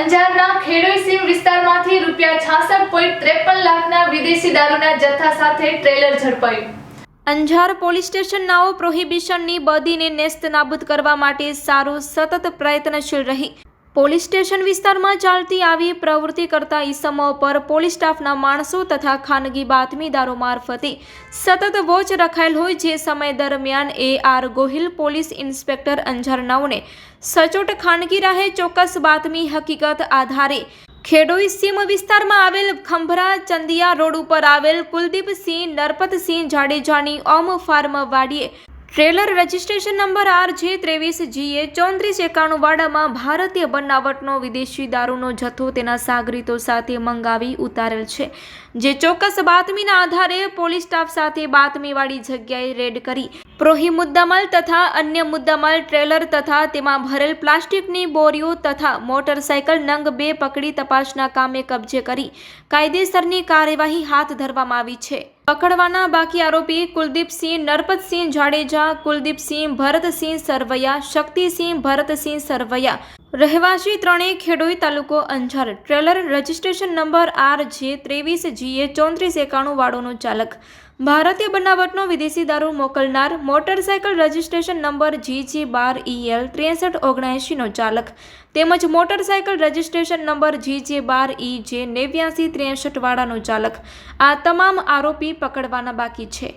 અંજારના ખેડોઈ સીમ વિસ્તારમાંથી રૂપિયા છાસઠ પોઈન્ટ ત્રેપન લાખના વિદેશી દારૂના જથ્થા સાથે ટ્રેલર ઝડપાયું. અંજાર પોલીસ સ્ટેશનનાઓ પ્રોહિબિશનની બદીને નેસ્ત નાબૂદ કરવા માટે સારું સતત પ્રયત્નશીલ રહી. પોલીસ સ્ટેશન વિસ્તારમાં ચાલતી આવી પ્રવૃત્તિ કરતા ઈસમો પર પોલીસ સ્ટાફના માણસો તથા ખાનગી બાતમીદારો મારફતે સતત વોચ રખાયેલ હોય જે સમય દરમિયાન A R Gohil, police inspector અંજારનાઓને સચોટ ખાનગી રાહે ચોક્કસ બાતમી હકીકત આધારે ખેડોઈ સીમ વિસ્તારમાં આવેલ ખંભરા ચંદિયા રોડ ઉપર આવેલ કુલદીપસિંહ, નરપતસિંહ જાડેજાની ઓમ ફાર્મ વાડીએ trailer registration number R J ત્રેવીસ જીએ ચોત્રીસ એકાણું વાડામાં ભારતીય બનાવટનો વિદેશી દારૂનો જથ્થો તેના સાગરીતો સાથે મંગાવી ઉતારેલ છે, જે ચોક્કસ બાતમીના આધારે પોલીસ સ્ટાફ સાથે બાતમીવાળી જગ્યાએ રેડ કરી પ્રોહી મુદ્દામાલ તથા અન્ય મુદ્દામાલ, ટ્રેલર તથા તેમાં ભરેલ પ્લાસ્ટિકની બોરીઓ તથા મોટરસાયકલ નંગ બે પકડી તપાસના કામે કબજે કરી કાયદેસરની કાર્યવાહી હાથ ધરવામાં આવી છે. પકડવાના બાકી આરોપી કુલદીપસિંહ નરપતસિંહ જાડેજા, કુલદીપસિંહ ભરતસિંહ સરવૈયા, શક્તિસિંહ ભરતસિંહ સરવૈયા રહેવાસી ત્રણેય ખેડોઈ તાલુકો Anjar. Trailer registration number R J ત્રેવીસ જીએ ચોત્રીસ એકાણું વાળોનો ચાલક. ભારતીય બનાવટનો વિદેશી દારૂ મોકલનાર motorcycle registration number G J બાર ઈએલ ત્રેસઠ ઓગણએંશીનો ચાલક. તેમજ મોટરસાયકલ રજિસ્ટ્રેશન નંબર જી જે બાર ઈ જે નેવ્યાસી ત્રેસઠ વાળાનો ચાલક. આ તમામ આરોપી પકડવાના બાકી છે.